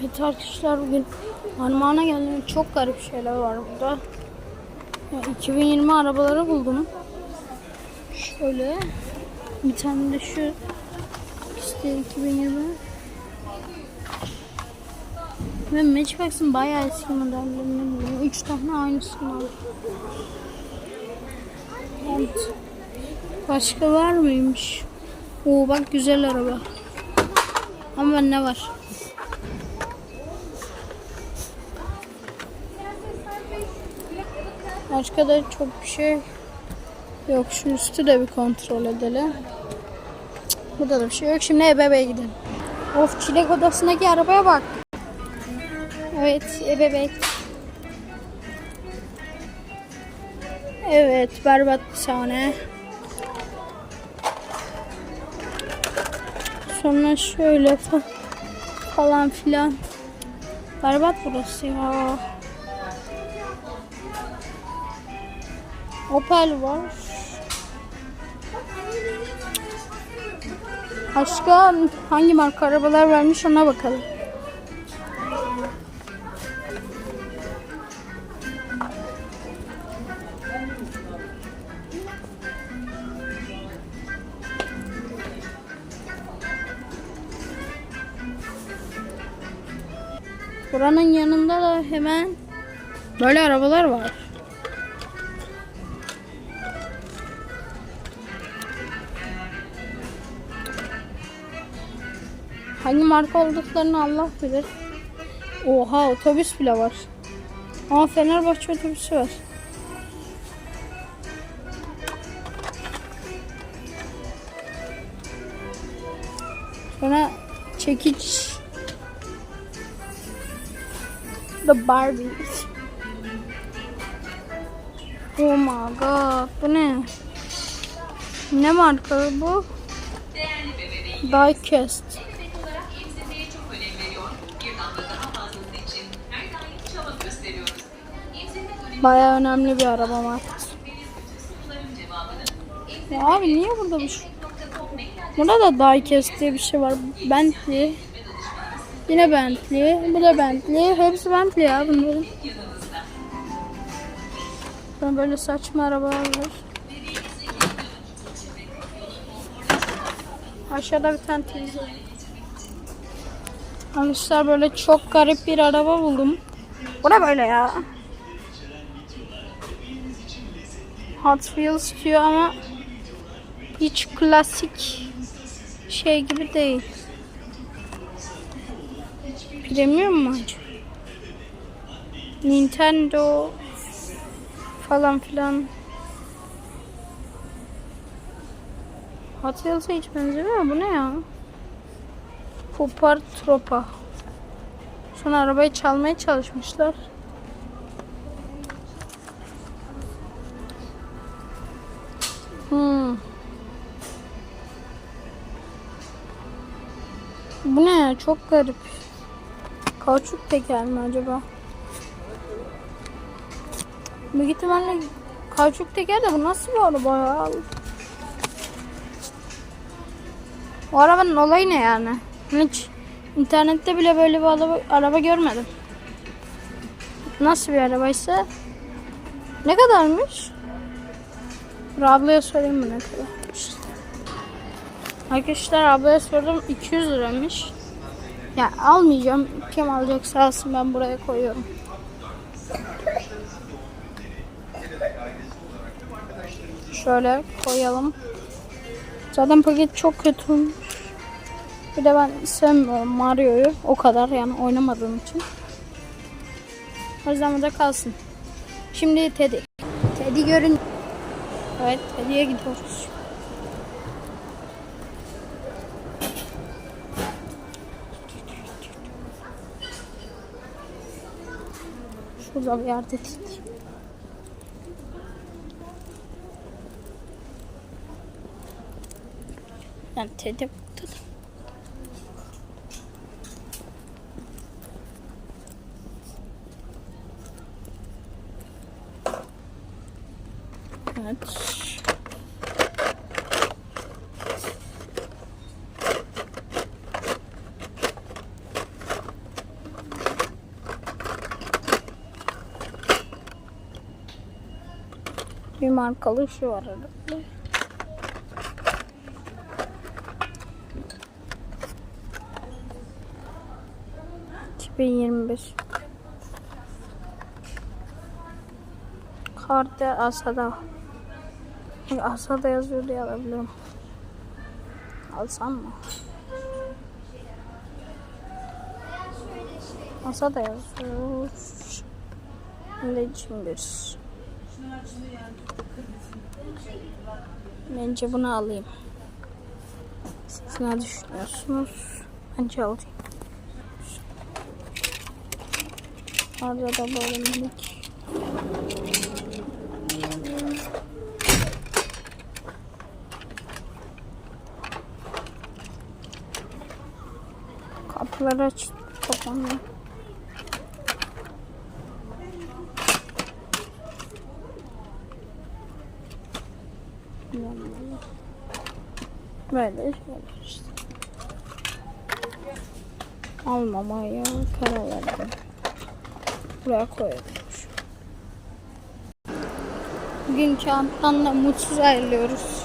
Evet arkadaşlar bugün Armağan'a geldim. Çok garip şeyler var burada. Ya, 2020 arabaları buldum. Şöyle bir tane de şu işte 2020 ve Matchbox'ın bayağı eski modellerini buldum. 3 tane aynısını. Evet. Başka var mıymış? Oo bak güzel araba. Ama ne var? Başka da çok bir şey yok. Şu üstü de bir kontrol edelim. Cık, Burada da bir şey yok. Şimdi ebebeye gidelim. Of çilek odasındaki arabaya bak. Evet ebebek. Evet berbat bir sahne. Sonra şöyle fa- falan filan. Berbat burası ya. Opel var. Başka hangi marka arabalar varmış ona bakalım. Buranın yanında da hemen böyle arabalar var. Hangi marka olduklarını Allah bilir. Oha otobüs bile var. Aa Fenerbahçe otobüsü var. Sonra çekiç. The Barbie. Oh my god. Bu ne? Ne marka bu? Diecast. Bayağı önemli bir araba markası. Ya abi niye burada bir şey? Burada da Diecast diye bir şey var. Bentley. Yine Bentley. Bu da Bentley. Hepsi Bentley ya bunların. Sonra böyle saçma arabalar var. Aşağıda bir tane var. Arkadaşlar böyle çok garip bir araba buldum. Bu ne böyle ya? Hot Wheels diyor ama hiç klasik şey gibi değil. Premium mu acaba? Nintendo falan filan. Hot Wheels'a hiç benzemiyor. Bu ne ya? Popar Tropa. Sonra arabayı çalmaya çalışmışlar. Bu ne ya? Çok garip. Kauçuk teker mi acaba? Büyük ihtimalle kauçuk teker de bu nasıl bir araba ya? O arabanın olayı ne yani? Hiç internette bile böyle bir araba, araba görmedim. Nasıl bir arabaysa? Ne kadarmış? Dur ablaya sorayım mı ne kadarmış? Arkadaşlar ablaya sordum 200 liramış. Ya almayacağım. Kim alacaksa alsın ben buraya koyuyorum. Şöyle koyalım. Zaten paket çok kötü. Bir de ben sevmiyorum Mario'yu. O kadar yani oynamadığım için. O yüzden burada kalsın. Şimdi Teddy. Teddy görün. Evet Teddy'ye gidiyoruz. Şurada bir yerde Teddy. Yani Teddy burada da. Evet. Bir markalı şu var herhalde. ...2021... Kartı Asada. Asada yazıyor diye alabilirim. Alsam mı? Asada yazıyor. Ne için bir? Bence bunu alayım. Siz ne düşünüyorsunuz? Bence alayım. Orada da böyle minik. Kapıları aç kapanıyor. Böyle şöyle işte. Almamaya karar verdim. Buraya koyalım. Bugünkü antrenle mutsuz ayrılıyoruz.